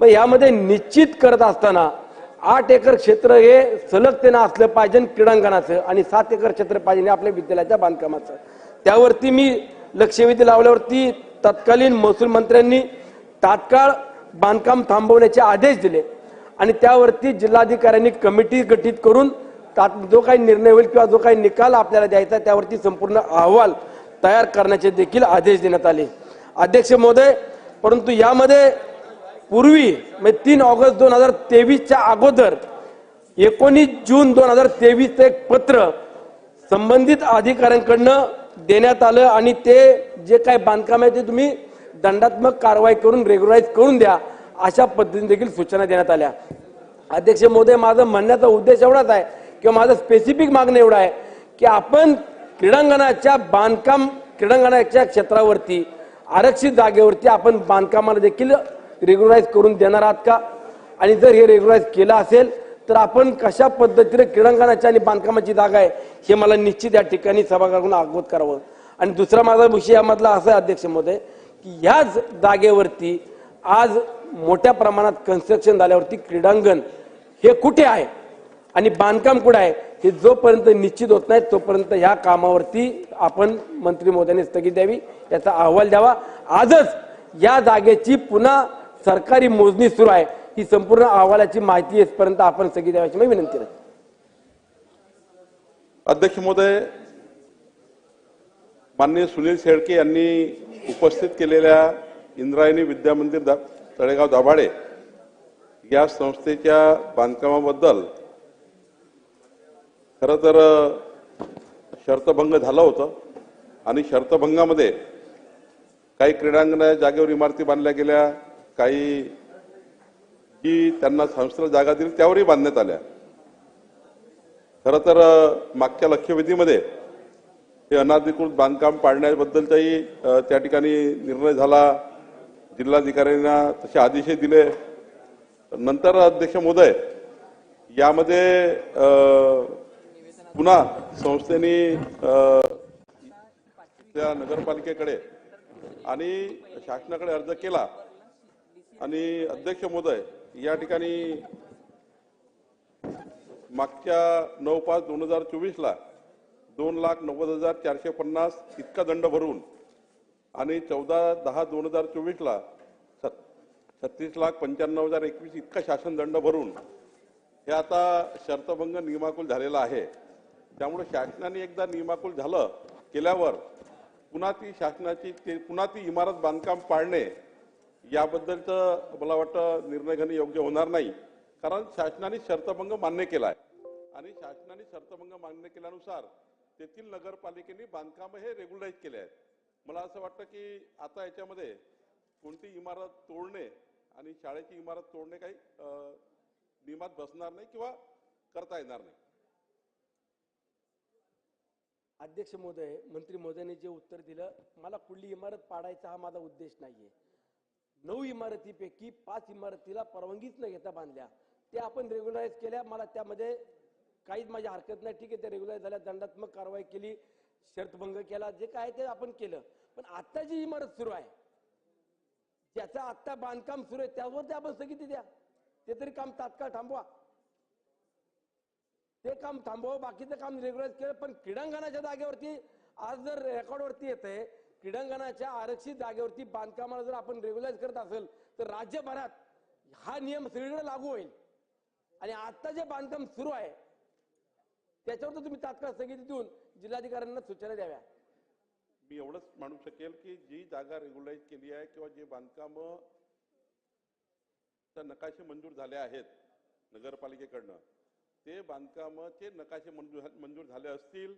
मग यामध्ये निश्चित करत असताना आठ एकर क्षेत्र हे सलगतेनं असलं पाहिजे क्रीडांगणाचं आणि सात एकर क्षेत्र पाहिजे आपल्या विद्यालयाच्या बांधकामाचं. त्यावरती मी लक्षवेधी लावल्यावरती तत्कालीन महसूल मंत्र्यांनी तात्काळ बांधकाम थांबवण्याचे आदेश दिले आणि त्यावरती जिल्हाधिकाऱ्यांनी कमिटी गठीत करून तात- जो काही निर्णय होईल किंवा जो काही निकाल आपल्याला द्यायचा त्यावरती संपूर्ण अहवाल तयार करण्याचे देखील आदेश देण्यात आले. अध्यक्ष महोदय परंतु यामध्ये पूर्वी म्हणजे तीन ऑगस्ट दोन हजार तेवीसच्या अगोदर एकोणीस जून दोन हजार तेवीसचं एक पत्र संबंधित अधिकाऱ्यांकडनं देण्यात आलं आणि ते जे काही बांधकाम आहे ते तुम्ही दंडात्मक कारवाई करून रेग्युलाइज करून द्या अशा पद्धतीने देखील सूचना देण्यात आल्या. अध्यक्ष महोदय माझं म्हणण्याचा उद्देश एवढाच आहे किंवा माझं स्पेसिफिक मागणं एवढं आहे की आपण क्रीडांगणाच्या बांधकाम क्रीडांगणाच्या क्षेत्रावरती आरक्षित जागेवरती आपण बांधकामाला देखील रेग्युलाइज करून देणार आहात का? आणि जर हे रेग्युलाइज केलं असेल तर आपण कशा पद्धतीने क्रीडांगणाची आणि बांधकामाची जागा आहे हे मला निश्चित या ठिकाणी सभागृहाकडून अवगत करावं. आणि दुसरा माझा विषय यामधला असा अध्यक्ष महोदय की ह्याच जागेवरती आज मोठ्या प्रमाणात कन्स्ट्रक्शन झाल्यावरती क्रीडांगण हे कुठे आहे? आणि बांधकाम कुठे आहे? हे जोपर्यंत निश्चित होत नाही तोपर्यंत ह्या कामावरती आपण मंत्री महोदयांनी स्थगित द्यावी याचा अहवाल द्यावा. आजच या जागेची पुन्हा सरकारी मोजणी सुरू आहे. ही संपूर्ण अहवालाची माहिती येतपर्यंत आपण सगळी द्यावाची मी विनंती करतो अध्यक्ष महोदय माननीय सुनील शेळके यांनी उपस्थित केलेल्या इंद्रायणी विद्या मंदिर दा तळेगाव दाभाडे या संस्थेच्या बांधकामाबद्दल खरं तर शर्तभंग झाला होता आणि शर्तभंगामध्ये काही क्रीडांगणा जागेवर इमारती बांधल्या गेल्या. काही जी त्यांना संस्थेला जागा दिली त्यावरही बांधण्यात आल्या. खरं तर मागच्या लक्षवेधीमध्ये हे अनाधिकृत बांधकाम पाडण्याबद्दलचाही त्या ठिकाणी निर्णय झाला. जिल्हाधिकाऱ्यांना तसे आदेशही दिले. नंतर अध्यक्ष महोदय यामध्ये पुन्हा संस्थेने त्या नगरपालिकेकडे आणि शासनाकडे अर्ज केला. आणि अध्यक्ष महोदय या ठिकाणी मागच्या नऊ पाच दोन हजार चोवीसला दोन लाख नव्वद हजार चारशे पन्नास इतका दंड भरून आणि चौदा दहा दोन हजार चोवीसला छत्तीस लाख पंच्याण्णव हजार एकवीस इतका शासन दंड भरून हे आता शर्तभंग नियमाकुल झालेला आहे. त्यामुळे शासनाने एकदा नियमाकुल झालं केल्यावर पुन्हा ती शासनाची ते पुन्हा ती इमारत बांधकाम पाळणे याबद्दलचं मला वाटतं निर्णय घेणे योग्य होणार नाही. कारण शासनाने शर्तभंग मान्य केला आहे आणि शासनाने शर्तभंग मान्य केल्यानुसार तेथील नगरपालिकेने बांधकाम हे रेग्युलाइज केले आहेत. मला असं वाटतं की आता याच्यामध्ये कोणती इमारत तोडणे आणि शाळेची इमारत तोडणे काही नियमात बसणार नाही किंवा करता येणार नाही. अध्यक्ष महोदय मंत्री महोदयांनी जे उत्तर दिलं मला कुठली इमारत पाडायचा हा माझा उद्देश नाहीये. नऊ इमारतीपैकी पाच इमारतीला परवानगीच न घेता बांधल्या. ते आपण रेग्युलाइज केल्या. मला त्यामध्ये काहीच माझी हरकत नाही. ठीक आहे ते रेग्युलाइज झाल्या. दंडात्मक कारवाई केली. शर्तभंग केला. जे काय ते आपण केलं. पण आत्ता जी इमारत सुरू आहे ज्याचं आत्ता बांधकाम सुरू आहे त्यावर ते आपण स्थगिती द्या. ते तरी काम तात्काळ थांबवा. ते काम थांबवा बाकीचं काम रेग्युलाइज केलं. पण क्रीडांगणाच्या जागेवरती आज जर रेकॉर्डवरती येतंय क्रीडांगणाच्या आरक्षित जागेवरती बांधकामाला जर आपण रेग्युलाइज करत असेल तर राज्यभरात हा नियम सगळीकडे लागू होईल. आणि आता जे बांधकाम सुरू आहे त्याच्यावर तर तुम्ही तात्काळ स्थगिती देऊन जिल्हाधिकाऱ्यांना सूचना द्याव्या. मी एवढंच म्हणू शकेल की जी जागा रेग्युलाइज केली आहे किंवा जे बांधकाम नकाशे मंजूर झाले आहेत नगरपालिकेकडनं ते बांधकामाचे नकाशे मंजूर मंजूर झाले असतील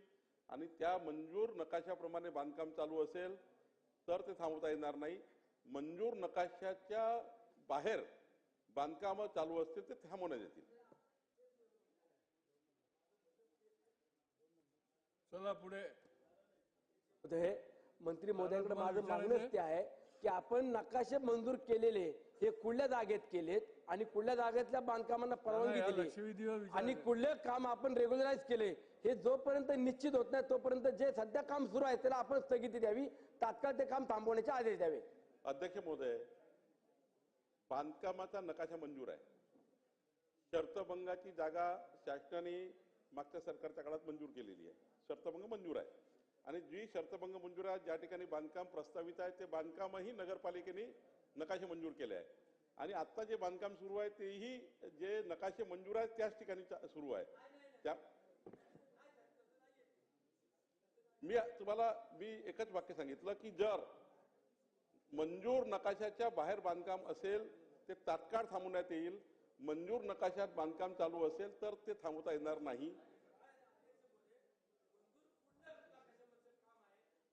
आणि त्या मंजूर नकाशाप्रमाणे बांधकाम चालू असेल तर ते थांबवता येणार नाही. मंजूर नकाशाच्या बाहेर बांधकाम चालू असतील ते थांबवण्यात येतील. चला पुढे. हे मंत्री महोदयांकडे माझं मागणंच ते आहे की आपण नकाशे मंजूर केलेले हे कुठल्या जागेत केलेत? आणि कुठल्या जागेतल्या बांधकामांना परवानगी दिली. आणि कुठले काम आपण रेग्युलराईज केले हे जोपर्यंत निश्चित होत नाही तोपर्यंत जे सध्या काम सुरू आहे त्याला आपण स्थगिती द्यावी. तात्काळ ते काम थांबवण्याचे आदेश द्यावे. अध्यक्ष महोदय बांधकामाचा नकाशा मंजूर आहे. शर्तभंगाची जागा शासनाने मागच्या सरकारच्या काळात मंजूर केलेली आहे. शर्तभंग मंजूर आहे. आणि जी शर्तभंग मंजूर आहे ज्या ठिकाणी बांधकाम प्रस्तावित आहे ते बांधकामही नगरपालिकेने नकाशे मंजूर केले आहे. आणि आता जे बांधकाम सुरू आहे तेही जे नकाशे मंजूर आहेत त्याच ठिकाणी सुरू आहे. त्या मी तुम्हाला मी एकच वाक्य सांगितलं की जर मंजूर नकाशाच्या बाहेर बांधकाम असेल ते तात्काळ थांबवण्यात येईल. मंजूर नकाशात बांधकाम चालू असेल तर ते थांबवता येणार नाही.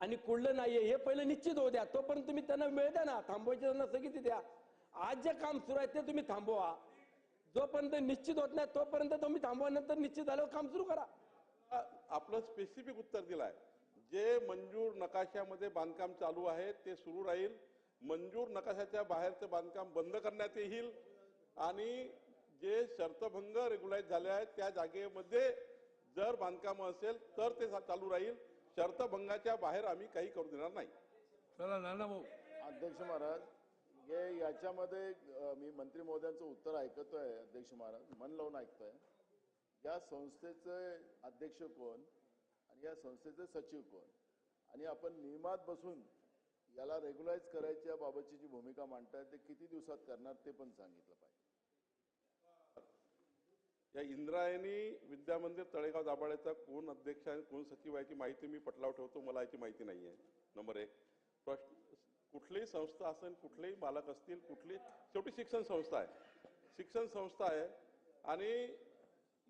आणि कुडलं नाहीये हे पहिलं निश्चित होऊ द्या. तोपर्यंत तुम्ही त्यांना वेळ द्या ना. थांबवायची त्यांना स्थगिती द्या. आज जे काम सुरू आहे ते तुम्ही थांबवा. जोपर्यंत निश्चित होत नाही तोपर्यंत तुम्ही थांबवा नंतर निश्चित झाल्यावर काम सुरू करा. आपलं स्पेसिफिक उत्तर दिलंय. जे मंजूर नकाशामध्ये बांधकाम चालू आहे ते सुरू राहील. मंजूर नकाशाच्या बाहेरचं बांधकाम बंद करण्यात येईल. आणि जे शर्तभंग रेग्युलाइज झाले आहेत त्या जागेमध्ये जर बांधकाम असेल तर ते चालू राहील. शर्तभंगाच्या बाहेर आम्ही काही करू देणार नाही. चला नाना भाऊ अध्यक्ष महाराज हे याच्यामध्ये मी मंत्री महोदयांचं उत्तर ऐकतोय अध्यक्ष महाराज. मन लावून ऐकतोय. या संस्थेचे अध्यक्ष कोण आणि या संस्थेचे सचिव कोण? आणि आपण नियमात बसून याला रेग्युलाइज करायच्या बाबतची जी भूमिका मांडताय ते किती दिवसात करणार ते पण सांगितलं पाहिजे. या इंद्रायणी विद्या मंदिर तळेगाव दाभाड्याचा कोण अध्यक्ष आहे कोण सचिव आहे याची माहिती मी पटलाव ठेवतो. मला याची माहिती नाही आहे नंबर एक. प्रश्न कुठलीही संस्था असेल कुठलेही मालक असतील कुठली शेवटी शिक्षण संस्था आहे. शिक्षण संस्था आहे आणि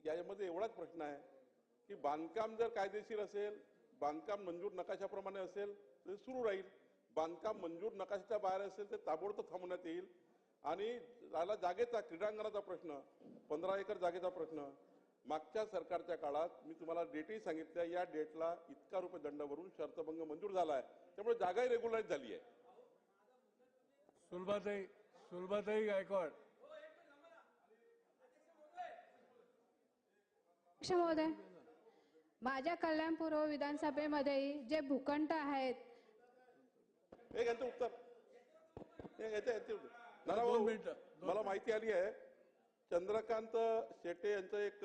यामध्ये एवढाच प्रश्न आहे की बांधकाम जर कायदेशीर असेल बांधकाम मंजूर नकाशाप्रमाणे असेल तर सुरू राहील. बांधकाम मंजूर नकाशाच्या बाहेर असेल तर ताबडतोब थांबवण्यात येईल. आणि राहिला जागेचा क्रीडांगणाचा प्रश्न पंधरा एकर जागेचा प्रश्न. मागच्या सरकारच्या काळात मी तुम्हाला डेटही सांगितल्या या डेटला इतका रुपये दंड भरून शर्तभंग मंजूर झाला आहे. त्यामुळे जागाही रेग्युलाइज झाली आहे. सुलभाताई सुलभाताई गायकवाड. महोदय माझ्या कल्याणपूर्व विधानसभेमध्ये जे भूखंड आहेत हे मला माहिती आली आहे चंद्रकांत शेटे यांचं एक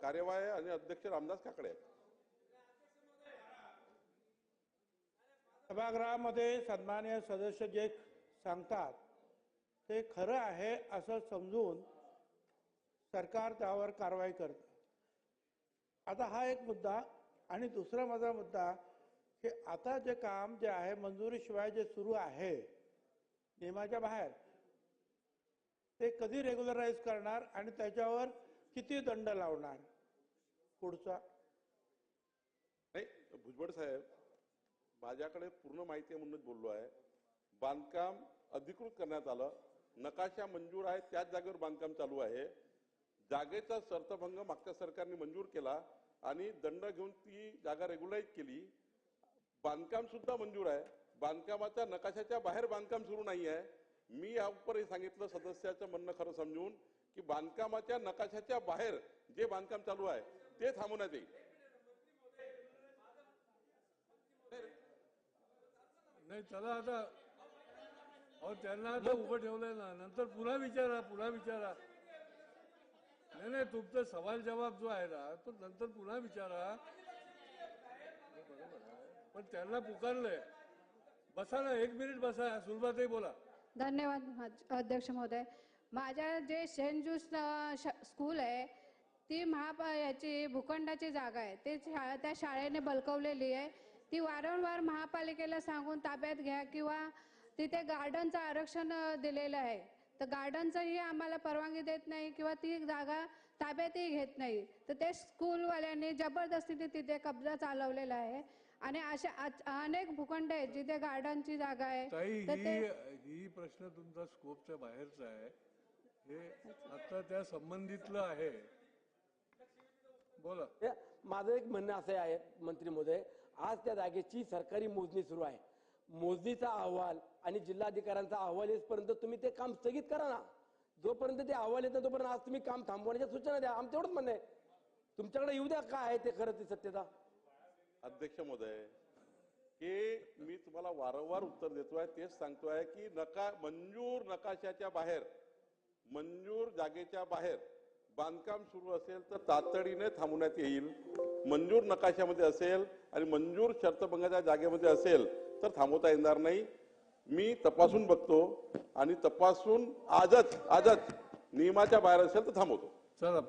कार्यवाह आहे आणि अध्यक्ष रामदास काकडे आहेत. सभागृहामध्ये सन्मान्य सदस्य जे सांगतात ते खरं आहे असं समजून सरकार त्यावर कारवाई करतं. आता हा एक मुद्दा आणि दुसरा माझा मुद्दा की आता जे काम जे आहे मंजुरीशिवाय जे सुरू आहे नियमाच्या बाहेर ते कधी रेग्युलराईज करणार आणि त्याच्यावर किती दंड लावणार? पुढचा. नाही भुजबळ साहेब माझ्याकडे पूर्ण माहिती म्हणूनच बोललो आहे. बांधकाम अधिकृत करण्यात आलं. नकाशा मंजूर आहे त्याच जागेवर बांधकाम चालू आहे. जागेचा शर्तभंग मागच्या सरकारने मंजूर केला आणि दंड घेऊन ती जागा रेग्युलाइज केली. बांधकाम सुद्धा मंजूर आहे. बांधकामाच्या नकाशाच्या बाहेर बांधकाम सुरू नाही आहे. मी यावरही सांगितलं सदस्याचं म्हणणं खरं समजून की बांधकामाच्या नकाशाच्या बाहेर जे बांधकाम चालू आहे ते थांबवण्यात येईल. नाही चला आता अहो त्यांना आता उभं ठेवलंय ना. नंतर पुन्हा विचारा पुन्हा विचारा. नाही नाही तुमचा सवाल जवाब जो आहे ना तो नंतर पुन्हा विचारा. पण त्यांना पुकारलंय. बसा ना एक मिनिट बसा. सुलभाताई बोला. धन्यवाद अध्यक्ष महोदय. माझ्या जे सेंट श- स्कूल आहे ती महापा याची भूखंडाची जागा आहे. ते शा- त्या शाळेने बलकवलेली आहे. ती वारंवार महापालिकेला सांगून ताब्यात घ्या किंवा तिथे गार्डनचं आरक्षण दिलेलं आहे. तर गार्डनचंही आम्हाला परवानगी देत नाही किंवा ती जागा ताब्यातही घेत नाही. तर ते स्कूलवाल्यांनी जबरदस्तीने तिथे कब्जा चालवलेला आहे. आणि अशा अ- अनेक भूखंड आहेत जिथे गार्डनची जागा आहे. तर ही ते ही प्रश्न तुमचा स्कोपच्या बाहेरचा आहे. हे आता त्या संबंधितलं आहे. बोला. माझं एक म्हणणं असं आहे मंत्री महोदय. आज त्या जागेची सरकारी मोजणी सुरू आहे. मोजणीचा अहवाल आणि जिल्हाधिकाऱ्यांचा अहवाल येईपर्यंत तुम्ही ते काम स्थगित करा ना. जोपर्यंत ते अहवाल येतं तोपर्यंत आज तुम्ही काम थांबवण्याच्या सूचना द्या. आमचं एवढंच म्हणणं आहे. तुमच्याकडे येऊ द्या काय आहे ते खरं ती सत्यता. अध्यक्ष महोदय की मी तुम्हाला वारंवार उत्तर देतोय तेच सांगतोय की नका मंजूर नकाशाच्या बाहेर मंजूर जागेच्या बाहेर बांधकाम सुरू असेल तर तातडीने थांबवण्यात येईल. मंजूर नकाशामध्ये असेल आणि मंजूर शर्तभंगाच्या जागेमध्ये असेल तर थांबवता येणार नाही. मी तपासून बघतो आणि तपासून आजच आजच नियमाच्या बाहेर असेल तर थांबवतो. चला